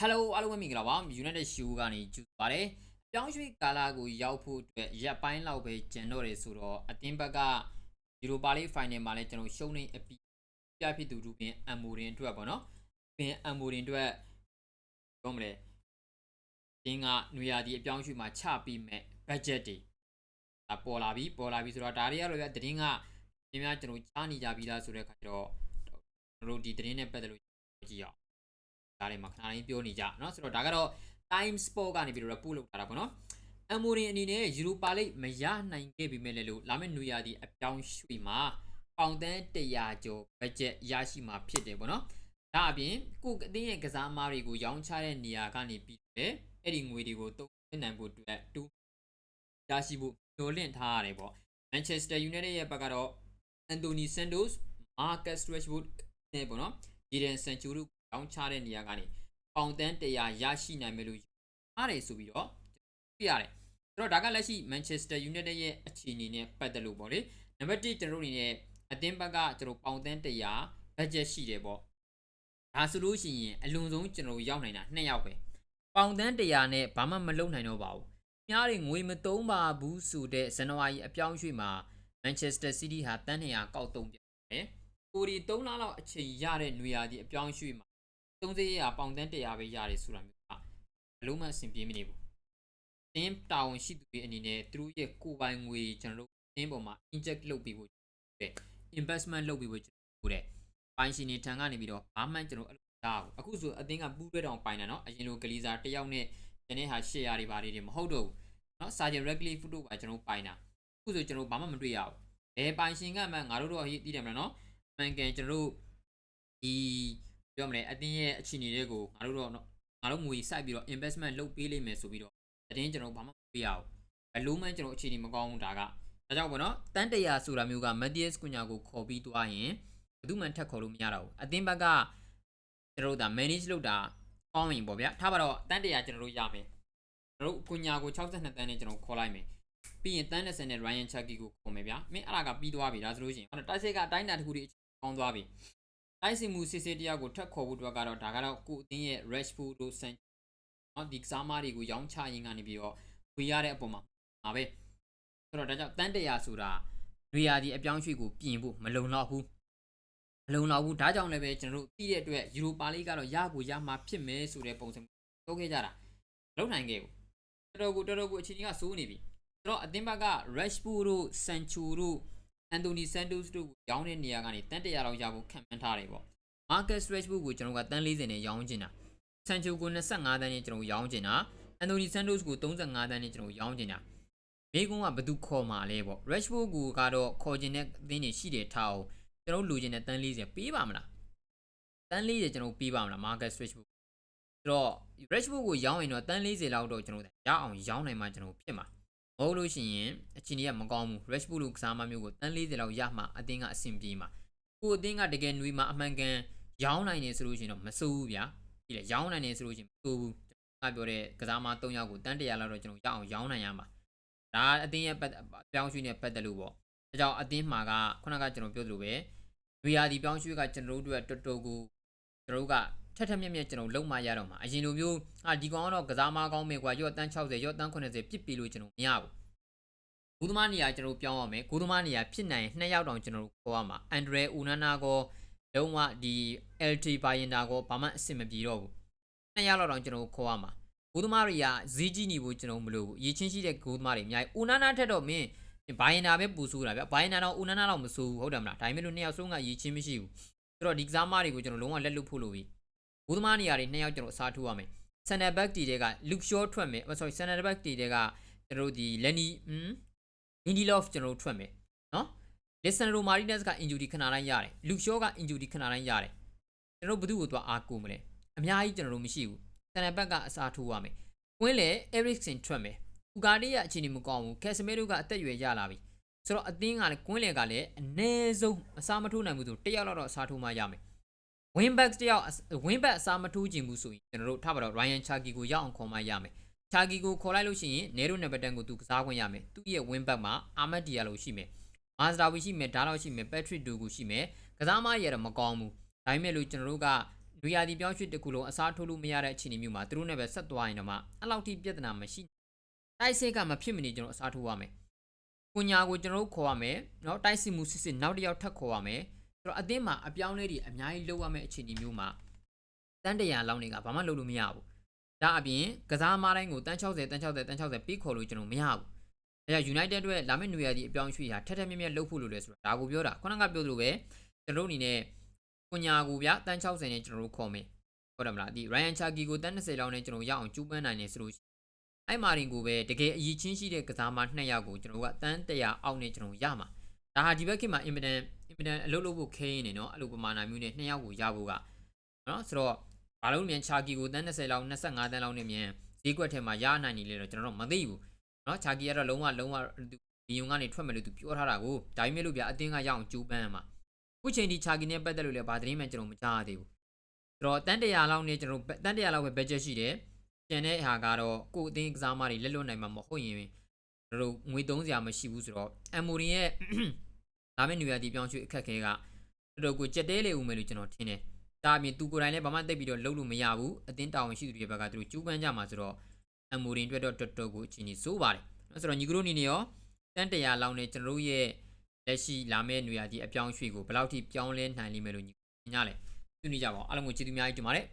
Hello အားလုံးပဲမင်္ဂလာပါ United Show ကနေကြိုပါတယ်။ပြောင်းရွှေ့ကာလာကိုရောက်ဖို့အတွက်ရက်ပိုင်းလောက်ပဲကျန်တော့တယ်ဆိုတော့အတင်းဘက်က Europa League Final မှာလည်းကျွန်တော်ရှုံးနေအပြီးပြဖြစ်သူလူပင်အမ်မိုရင်အတွက်ပေါ့နော်။ပင်အမ်မိုရင်အတွက်ပြောမလဲ။တင်းကနွေရာသီအပြောင်းရွှေ့မှာချပြီးမဲ့ budget တွေဒါပေါ်လာပြီပေါ်လာပြီဆိုတော့ဒါတွေကတော့ဗျတတင်းကများများကျွန်တော်ကြားနေကြပြီးသားဆိုတဲ့အခါကျတော့ကျွန်တော်တို့ဒီတင်းနဲ့ပတ်သက်လို့ကြည့်အောင် ဒါတွေမှာခဏလေးပြောနေကြเนาะဆိုတော့ဒါကတော့ time sport ကနေပြီးတော့ပို့လုပ်တာတာပေါ့နော်အမ်မိုရင်အနေနဲ့ယူရိုပါလိမရနိုင်ခဲ့ပြီမဲ့လေလို့လာမယ့်နွေရာသီအပြောင်းရွှေ့မှာပေါင်တန်း100ကျော် budget ရရှိမှာဖြစ်တယ်ပေါ့နော်ဒါအပြင်ကိုအတင်းရဲ့ကစားမားတွေကိုရောင်းချတဲ့နေရာကနေပြီးတယ်အဲ့ဒီငွေတွေကိုသုံးနိုင်ဖို့အတွက်တူရရှိဖို့ညှို့လင့်ထားရတယ်ပေါ့ Manchester United ရဲ့ဘက်ကတော့ Anthony Santos, Marcus Rashford နဲ့ပေါ့နော် Jadon Sancho တို့ ရောင်းချတဲ့နေရာကနေပေါင်တန်း100ရရှိနိုင်မယ်လို့အားတယ်ဆိုပြီးတော့ပြရတယ်ဆိုတော့ဒါကလက်ရှိ Manchester United ရဲ့အခြေအနေနဲ့ပတ်သက်လို့ပေါ့လေနံပါတ်1ကျွန်တော်တို့အနေနဲ့အသင်းဘက်ကကျွန်တော်ပေါင်တန်း100 budget ရှိတယ်ပေါ့ဒါဆိုလို့ရှိရင်အလွန်ဆုံးကျွန်တော်ရောက်နိုင်တာ2ယောက်ပဲပေါင်တန်း100နဲ့ဘာမှမလုပ်နိုင်တော့ပါဘူးများတွေငွေမသုံးပါဘူးဆိုတဲ့ဇန်နဝါရီအပြောင်းရွှေ့မှာ Manchester City ဟာတန်း200ကောက်တုံးပြတယ်ကိုဒီ3လလောက်အချိန်ရတဲ့နွေရာသီအပြောင်းရွှေ့မှာ သုံးစရာပေါင်တန်းတရားပဲရတယ်ဆိုတာမျိုးကဘလုံးမအဆင်ပြေမနေဘူးတင်းတာဝန်ရှိသူတွေအနေနဲ့သူတို့ရဲ့ကိုယ်ပိုင်ငွေကျွန်တော်တို့တင်းပေါ်မှာ inject လုပ်ပြီးဖို့တဲ့ investment လုပ်ပြီးဖို့ကျွန်တော်တို့တဲ့ပိုင်ရှင်တွေထံကနေပြီးတော့ဘာမှကျွန်တော်အဲ့လိုတားဘူးအခုဆိုအတင်းကပူးတွဲတောင်ပိုင်တာနော်အရင်လိုကလီစာတယောက်နဲ့ဒီနေ့ဟာရှေ့ရာတွေဘာတွေတွေမဟုတ်တော့ဘူးနော် sergeant regularly photo ပါကျွန်တော်ပိုင်တာအခုဆိုကျွန်တော်ဘာမှမတွေ့ရဘူးဘယ်ပိုင်ရှင်ကမှငါတို့တော့ဟိတည်တယ်မလားနော်အမှန်ကန်ကျွန်တော်တို့ဒီ ပြောမလဲအတင်းရဲ့အခြေအနေတွေကိုငါတို့တော့ငါတို့ငွေစိုက်ပြီးတော့ investment လုပ်ပေးလိမ့်မယ်ဆိုပြီးတော့အတင်းကျွန်တော်ဘာမှမပြရဘူးဘလို့မှကျွန်တော်အခြေအနေမကောင်းဘူးဒါကဒါကြောင့်ပေါ့နော်တန်းတရာဆိုတာမျိုးက Matthias Cunha ကိုခေါ်ပြီးသွားရင်ဘယ်သူမှထက်ခေါ်လို့မရတော့ဘူးအတင်းဘက်ကကျွန်တော်တို့ဒါ manage လုပ်တာကောင်းရင်ပေါ့ဗျာထားပါတော့တန်းတရာကျွန်တော်တို့ရမယ်ကျွန်တော်တို့ Cunha ကို62တန်းနဲ့ကျွန်တော်ခေါ်လိုက်မယ်ပြီးရင်တန်း20နဲ့ Ryan Chucky ကိုခေါ်မယ်ဗျာမင်းအဲ့ဒါကပြီးသွားပြီဒါဆိုလို့ရှိရင်ဟောတိုက်စစ်ကအတိုင်းအတာတစ်ခုတည်းကောင်းသွားပြီ တိုက်စစ်မှုစစ်စစ်တရားကိုထပ်ခေါ်ဖို့အတွက်ကတော့ဒါကတော့ကိုအတင်းရဲ့ Rashford တို့ San နော်ဒီကစားမားတွေကိုရောင်းချရင်းကနေပြီးတော့ဝေရတဲ့အပေါ်မှာပါပဲဆိုတော့ဒါကြောင့်တန်းတရာဆိုတာတွေရာဒီအပြောင်းရွှေ့ကိုပြင်ဖို့မလုံလောက်ဘူးမလုံလောက်ဘူးဒါကြောင့်လည်းပဲကျွန်တော်တို့သိတဲ့အတွက်ယူရိုပါလိကတော့ရကိုရမှာဖြစ်မယ်ဆိုတဲ့ပုံစံပြောခဲ့ကြတာလုံနိုင်ခဲ့ဘူးတော်တော်ကိုတော်တော်ကိုအချိန်ကြီးကစိုးနေပြီဆိုတော့အသင်းဘက်က Rashford တို့ Sancho တို့ Anthony Santos တို့ကိုရောင်းတဲ့နေရာကနေတန်းတရာလောက်ရဖို့ခံမှန်းထားတယ်ပေါ့ Marcus Rashford ကိုကျွန်တော်ကတန်း40နဲ့ရောင်းချင်တာ Sancho ကို25တန်းနဲ့ကျွန်တော်ရောင်းချင်တာ Anthony Santos ကို35တန်းနဲ့ကျွန်တော်ရောင်းချင်တာမိကုန်းကဘသူခေါ်မှာလဲပေါ့ Rashford ကိုကတော့ခေါ်ချင်တဲ့အသင်းတွေရှိတယ်ထားအောင်ကျွန်တော်လူချင်တဲ့တန်း40ပေးပါမလားတန်း40ကျွန်တော်ပေးပါမလား Marcus Rashford ဆိုတော့ Rashford ကိုရောင်းရင်တော့တန်း40လောက်တော့ကျွန်တော်ရအောင်ရောင်းနိုင်မှကျွန်တော်ဖြစ်မှာ မဟုတ်လို့ရှိရင်အချင်းကြီးကမကောင်းဘူး Rashford လို့ကစားမမျိုးကိုတန်း40လောက်ရမှအသင်းကအဆင်ပြေမှာကိုအသင်းကတကယ်နွေမှာအမှန်ကန်ရောင်းနိုင်နေဆိုလို့ရှိရင်တော့မစိုးဘူးဗျာဒီလေရောင်းနိုင်နေဆိုလို့ရှိရင်မစိုးဘူးငါပြောတဲ့ကစားမ3ယောက်ကိုတန်း100လောက်တော့ကျွန်တော်ရအောင်ရောင်းနိုင်ရမှာဒါအသင်းရဲ့ပြောင်းရွှေ့နဲ့ပတ်သက်လို့ပေါ့ဒါကြောင့်အသင်းမှာကခုနကကျွန်တော်ပြောသလိုပဲနွေရာသီပြောင်းရွှေ့ကကျွန်တော်တို့အတွက်တော်တော်ကိုကျွန်တော်တို့က ထက်ထက်မြက်မြက်ကျွန်တော်လုံမရတော့မှာအရင်လိုမျိုးအာဒီကောင်ကတော့ကစားမကောင်းမယ်ကွာရော့တန်း60ရော့တန်း80ပြစ်ပြီးလို့ကျွန်တော်မရဘူးဂူသမားနေရာကျွန်တော်ပြောင်းရမယ်ဂူသမားနေရာဖြစ်နိုင်နှစ်ယောက်တောင်ကျွန်တော်ခေါ်ရမှာအန်ဒရဲဦးနနာကောလုံးဝဒီ LT ဘိုင်ယန်တာကိုဘာမှအဆင်မပြေတော့ဘူးနှစ်ယောက်လောက်တော့ကျွန်တော်ခေါ်ရမှာဂိုးသမားတွေကဈေးကြီးနေဖို့ကျွန်တော်မလို့ဘူးရေချင်းရှိတဲ့ဂိုးသမားတွေအများကြီးဦးနာနာထက်တော့မင်းဘိုင်ယန်တာပဲပူဆိုးတာဗျဘိုင်ယန်တာတော့ဦးနာနာတော့မဆိုးဘူးဟုတ်တယ်မလားဒါပေမဲ့လို့နှစ်ယောက်ဆုံးကရေချင်းမရှိဘူးဆိုတော့ဒီကစားမားတွေကိုကျွန်တော်လုံးဝလက်လွတ်ဖို့လို့ပြီ ဂိုးသမားနေရာတွေနှစ်ယောက်ကျွန်တော်အစားထိုးရမယ်ဆန်နယ်ဘက်တီတွေကလူရှော့ထွက်မယ် sorry ဆန်နယ်ဘက်တီတွေကကျွန်တော်ဒီလက်နီဟမ်အင်ဒီလော့ဖ်ကျွန်တော်ထွက်မယ်နော်လစ်ဆန်ရိုမာရီနက်စ်က injury ခဏတိုင်းရတယ်လူရှော့က injury ခဏတိုင်းရတယ်ကျွန်တော်ဘယ်သူ့ကိုသွားအားကိုမလဲအများကြီးကျွန်တော်တို့မရှိဘူးဆန်နယ်ဘက်ကအစားထိုးရမယ်ကွင်းလေ Eriksen ထွက်မယ်။ဥကာဒီရဲ့အခြေအနေမကောင်းဘူး။ကက်စမီရိုကအသက်အရွယ်ရလာပြီ။ဆိုတော့အသင်းကလည်းကွင်းလေကလည်းအနည်းဆုံးအစားမထိုးနိုင်ဘူးဆိုတယောက်တော့အစားထိုးမှရမယ်။ win back တယောက် win back အစားမထိုးချင်ဘူးဆိုရင်ကျွန်တော်တို့ထပါတော့ Ryan Cherky ကိုရောက်အောင်ခေါ်မှရမယ် Cherky ကိုခေါ်လိုက်လို့ရှိရင် Nero Nebatan ကိုသူကစားခွင့်ရမယ်သူ့ရဲ့ win back မှာ Ahmed Diallo ရှိမယ်မာစတာဝီရှိမယ်ဒါလောက်ရှိမယ်ပက်ထရစ်ဒူကိုရှိမယ်ကစားမရရတော့မကောင်းဘူးဒါပေမဲ့လို့ကျွန်တော်တို့ကလူရည်ပြောင်းရွှေ့တစ်ခုလုံးအစားထိုးလို့မရတဲ့အခြေအနေမျိုးမှာသူတို့နဲ့ပဲဆက်သွားရင်တော့မှအဲ့လောက်ထိပြဿနာမရှိတိုက်စစ်ကမဖြစ်မနေကျွန်တော်အစားထိုးရမယ်။ကိုညာကိုကျွန်တော်တို့ခေါ်ရမယ်။နော်တိုက်စစ်မှုစစ်စစ်နောက်တစ်ယောက်ထပ်ခေါ်ရမယ်။ တော့အသင်းမှာအပြောင်းလဲတွေအများကြီးလုပ်ရမယ့်အခြေအနေမျိုးမှာတန်းတရာလောက်နေကဘာမှလုပ်လို့မရဘူးဒါအပြင်ကစားမားတိုင်းကိုတန်း60တန်း60တန်း60ပြီးခေါ်လို့ကျွန်တော်မရဘူးအဲဒါ United အတွက်လာမယ့်နွေရာသီအပြောင်းအရွှေ့ဟာထက်ထက်မြက်မြက်လုပ်ဖို့လိုလဲဆိုတော့ဒါကိုပြောတာခုနကပြောသလိုပဲကျွန်တော်တို့အနေနဲ့ကိုညာကိုဗျတန်း60နဲ့ကျွန်တော်တို့ခေါ်မယ်ဟုတ်တယ်မလားဒီ Ryan Chaki ကိုတန်း20လောက်နဲ့ကျွန်တော်ရအောင်ကျူးပန်းနိုင်နေဆိုလို့ရှိရင်အဲ့မာရင်ကိုပဲတကယ်အည်ချင်းရှိတဲ့ကစားမ2ယောက်ကိုကျွန်တော်ကတန်း100အောက်နဲ့ကျွန်တော်ရမှာ ဒါဟာဒီဘက်ခေတ်မှာ imminent imminent အလုပ်လုပ်ဖို့ခဲရင်းနေနော်အဲ့လိုပမာဏမျိုးနဲ့2ယောက်ကိုရဖို့ကနော်ဆိုတော့ဘာလို့မြန် Chaki ကိုတန်း20လောက်25တန်းလောက်နဲ့မြန်ဈေးကွက်ထဲမှာရနိုင်နေလေတော့ကျွန်တော်တို့မသိဘူးနော် Chaki ကတော့လုံးဝလုံးဝဒီယုံကနေထွက်မယ်လို့သူပြောထားတာကိုဒါပေမဲ့လို့ဗျအတင်းကရအောင်ကျူးပန်းရမှာခုချိန်ဒီချာကီနဲ့ပတ်သက်လို့လည်းဘာသတင်းမှကျွန်တော်မကြားရသေးဘူးဆိုတော့တန်းတရာလောက်နဲ့ကျွန်တော်တန်းတရာလောက်ပဲ budget ရှိတယ်ကျန်တဲ့ဟာကတော့ကိုယ်အသိကစားမတွေလက်လွတ်နိုင်မှာမဟုတ်ရင်ကျွန်တော်တို့ငွေသုံးစရာမရှိဘူးဆိုတော့အမ်မိုရီရဲ့ လာမယ့်နေရာဒီပြောင်းရွှေ့အခက်ခဲကတော်တော်ကိုကြက်တဲလေဦးမယ်လို့ကျွန်တော်ထင်တယ်ဒါအပြင်သူကိုယ်တိုင်လည်းဘာမှတိတ်ပြီးတော့လုပ်လို့မရဘူးအတင်းတာဝန်ရှိသူတွေဘက်ကသူတို့ကျူးပန်းကြမှာဆိုတော့အမ်မိုရီအတွက်တော့တော်တော်ကိုအချိန်ကြီးစိုးပါတယ်နော်ဆိုတော့ညီကတို့အနေနဲ့ရောတန်းတရာလောက်နဲ့ကျွန်တော်တို့ရဲ့လက်ရှိလာမယ့်နေရာဒီအပြောင်းရွှေ့ကိုဘယ်လောက်ထိပြောင်းလဲနိုင်လိမ့်မယ်လို့ညီညာလဲသူနေကြပါအောင်အားလုံးကိုကျေးဇူးအများကြီးတင်ပါတယ်